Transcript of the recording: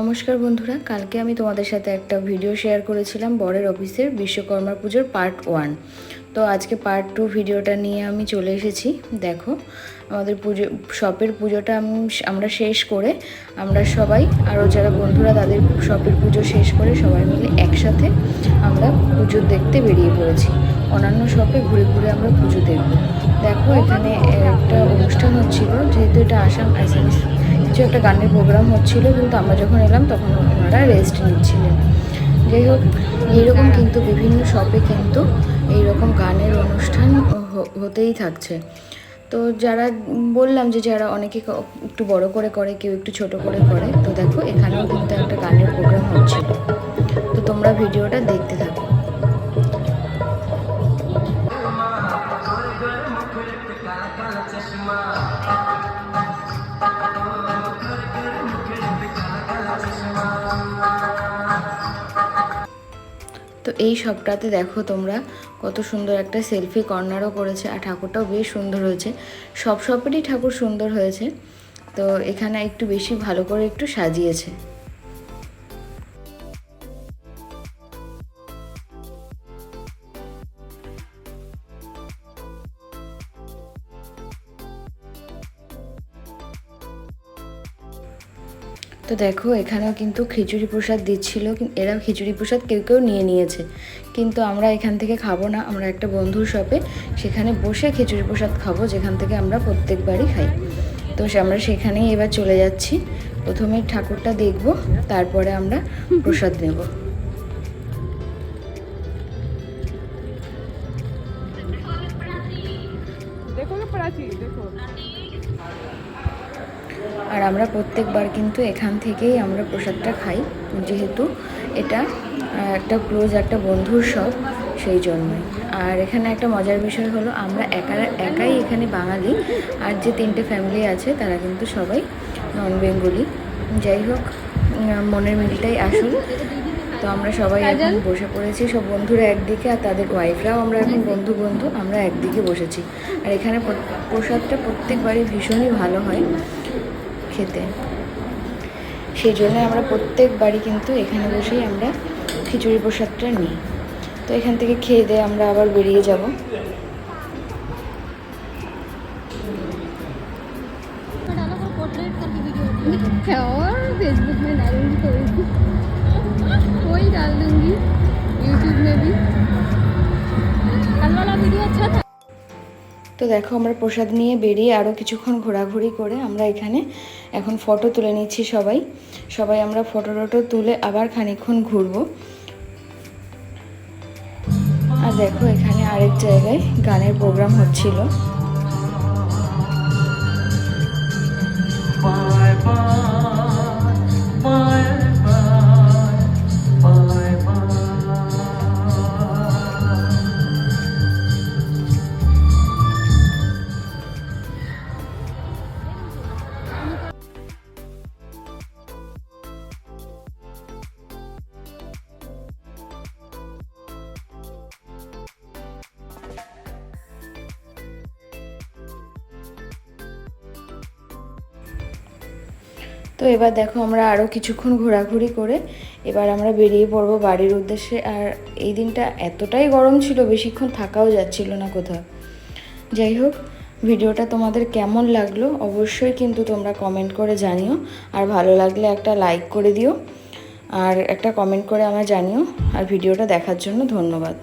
নমস্কার বন্ধুরা, কালকে আমি তোমাদের সাথে একটা ভিডিও শেয়ার করেছিলাম বরের অফিসের বিশ্বকর্মা পুজোর পার্ট ওয়ান তো আজকে পার্ট টু ভিডিওটা নিয়ে আমি চলে এসেছি। দেখো, আমাদের পুজো শপের পুজোটা আমরা শেষ করে আমরা সবাই আরও যারা বন্ধুরা তাদের শপের পুজো শেষ করে সবাই মিলে একসাথে আমরা পুজো দেখতে বেরিয়ে পড়েছি। অন্যান্য শপে ঘুরে ঘুরে আমরা পুজো দেখব। দেখো, এখানে একটা অনুষ্ঠান হচ্ছিল, যেহেতু এটা আসাম আইসিএস কিছু একটা গানের প্রোগ্রাম হচ্ছিল, কিন্তু আমরা যখন এলাম তখন ওনারা রেস্ট নিচ্ছিলেন। যাই হোক এইরকম কিন্তু বিভিন্ন শপে কিন্তু এইরকম গানের অনুষ্ঠান হতেই থাকছে। তো যারা, বললাম যে যারা অনেকে একটু বড় করে করে, কেউ একটু ছোট করে করে, তো দেখো এখানেও কিন্তু একটা গানের প্রোগ্রাম হচ্ছিল। তো তোমরা ভিডিওটা দেখতে থাকো। তো এই সবটাতে দেখো তোমরা কত সুন্দর একটা সেলফি কর্নারও করেছে আর ঠাকুরটাও বেশ সুন্দর হয়েছে। সব সবেরই ঠাকুর সুন্দর হয়েছে। তো এখানে একটু বেশি ভালো করে একটু সাজিয়েছে। তো দেখো, এখানেও কিন্তু খিচুড়ি প্রসাদ দিচ্ছিল এরা খিচুড়ি প্রসাদ কেউ কেউ নিয়ে নিয়েছে। কিন্তু আমরা এখান থেকে খাব না, আমরা একটা বন্ধুর শপে সেখানে বসে খিচুড়ি প্রসাদ খাব, যেখান থেকে আমরা প্রত্যেকবারই খাই। তো আমরা সেখানেই এবার চলে যাচ্ছি। প্রথমে ঠাকুরটা দেখব, তারপরে আমরা প্রসাদ নেব। দেখো। আর আমরা প্রত্যেকবার কিন্তু এখান থেকেই আমরা প্রসাদটা খাই যেহেতু এটা একটা ক্লোজ একটা বন্ধুর শপ সেই জন্যই। আর এখানে একটা মজার বিষয় হলো আমরা একা একাই এখানে বাঙালি আর যে তিনটে ফ্যামিলি আছে তারা কিন্তু সবাই নন বেঙ্গলি যাই হোক মনের মিলটাই আসল। তো আমরা সবাই এখন বসে পড়েছি সব বন্ধুরা একদিকে আর তাদের ওয়াইফরাও আমরা এখন বন্ধু বন্ধু আমরা একদিকে বসেছি। আর এখানে প্র- প্রসাদটা প্রত্যেকবারই ভীষণই ভালো হয়। খেতে সেই জন্য আমরা প্রত্যেকবারই কিন্তু এখানে বসেই আমরা খিচুড়ি প্রসাদটা নিই তো এখান থেকে খেয়ে দিয়ে আমরা আবার বেরিয়ে যাব है और फेसबुक में डालूंगी कोई कोई डाल दूंगी यूट्यूब में भी তো দেখো আমরা প্রসাদ নিয়ে বেরিয়ে আরও কিছুক্ষণ ঘোরাঘুরি করে আমরা এখানে এখন ফটো তুলে নিচ্ছি সবাই। সবাই আমরা ফটো টটো তুলে আবার খানিক্ষণ ঘুরবো। আর দেখো এখানে আরেক জায়গায় গানের প্রোগ্রাম হচ্ছিল। তো এবার দেখো আমরা আরও কিছুক্ষণ ঘোরাঘুরি করে এবার আমরা বেরিয়ে পড়ব বাড়ির উদ্দেশ্যে। আর এই দিনটা এতটাই গরম ছিল, বেশিক্ষণ থাকাও যাচ্ছিল না কোথাও। যাই হোক, ভিডিওটা তোমাদের কেমন লাগল অবশ্যই কিন্তু তোমরা কমেন্ট করে জানিও। আর ভালো লাগলে একটা লাইক করে দিও। আর একটা কমেন্ট করে আমায় জানিও। আর ভিডিওটা দেখার জন্য ধন্যবাদ।